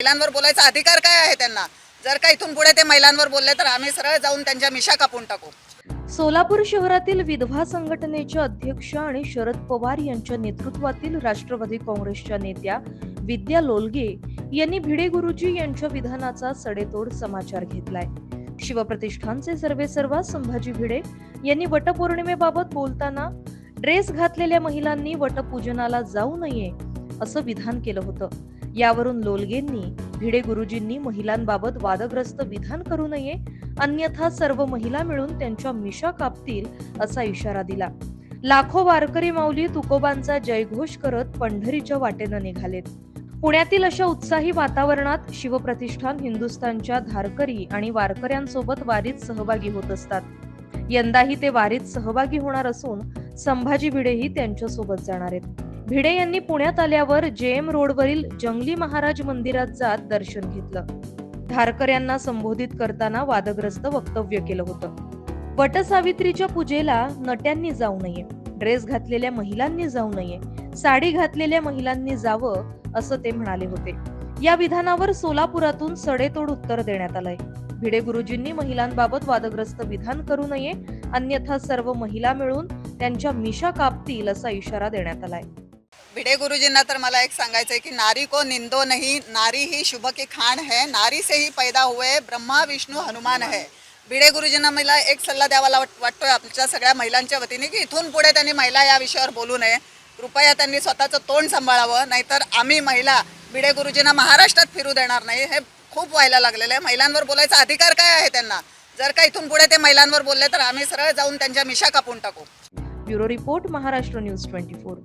महिलांवर बोलायचा अधिकार काय आहे त्यांना? जर का इथून पुढे ते महिलांवर बोलले तर आम्ही सरळ जाऊन त्यांच्या मिशा कापून टाकू. सोलापूर शहरातील विधवा संघटनेच्या अध्यक्ष आणि शरद पवार यांच्या नेतृत्वातील राष्ट्रवादी काँग्रेसच्या नेत्या विद्या लोलगे यांनी भिडे गुरुजी यांच्या विधानाचा सडेतोड समाचार घेतलाय. शिवप्रतिष्ठानचे सर्वे सर्वा संभाजी भिडे यांनी वटपौर्णिमेबाबत बोलताना ड्रेस घातलेल्या महिलांनी वटपूजनाला जाऊ नये असं विधान केलं होतं. यावरून लोलगेंनी भिडे गुरुजींनी महिलांबाबत वादग्रस्त विधान करू नये अन्यथा सर्व महिला मिळून त्यांच्या मिशा कापतील असा इशारा दिला. लाखो वारकरी माऊली तुकोबांचा जयघोष करत पंढरीच्या वाटेनं निघालेत. पुण्यातील अशा उत्साही वातावरणात शिवप्रतिष्ठान हिंदुस्थानच्या धारकरी आणि वारकऱ्यांसोबत वारीत सहभागी होत असतात. यंदाही ते वारीत सहभागी होणार असून संभाजी भिडेही त्यांच्यासोबत जाणार आहेत. भिडे यांनी पुण्यात आल्यावर जे एम रोडवरील जंगली महाराज मंदिरात जात दर्शन घेतलं. धारकर यांना संबोधित करताना वादग्रस्त वक्तव्य केलं होतं. वटसावित्रीच्या पूजेला नट्यांनी जाऊ नये ड्रेस घातलेल्या महिलांनी जाऊ नये साडी घातलेल्या महिलांनी जावं असं ते म्हणाले होते. या विधानावर सोलापुरातून सडेतोड उत्तर देण्यात आलंय. भिडे गुरुजींनी महिलांबाबत वादग्रस्त विधान करू नये अन्यथा सर्व महिला मिळून त्यांच्या मिशा कापतील असा इशारा देण्यात आलाय. भिडे गुरुजींना तर मला एक सांगायचं आहे की नारी को निंदो नाही नारी ही शुभ की खाण है नारी से ही पैदा हुए ब्रह्मा विष्णू हनुमान है. भिडे गुरुजींना मला एक सल्ला द्यावा वाटतोय आमच्या सगळ्या महिलांच्या वतीने की इथून पुढे त्यांनी महिला या विषयावर बोलू नये. कृपया त्यांनी स्वतःचं तोंड सांभाळावं नाहीतर आम्ही महिला भिडे गुरुजींना महाराष्ट्रात फिरू देणार नाही. हे खूप व्हायला लागलेलं आहे. महिलांवर बोलायचा अधिकार काय आहे त्यांना? जर का इथून पुढे ते महिलांवर बोलले तर आम्ही सरळ जाऊन त्यांच्या मिशा कापून टाकू. Bureau report Maharashtra news twenty four.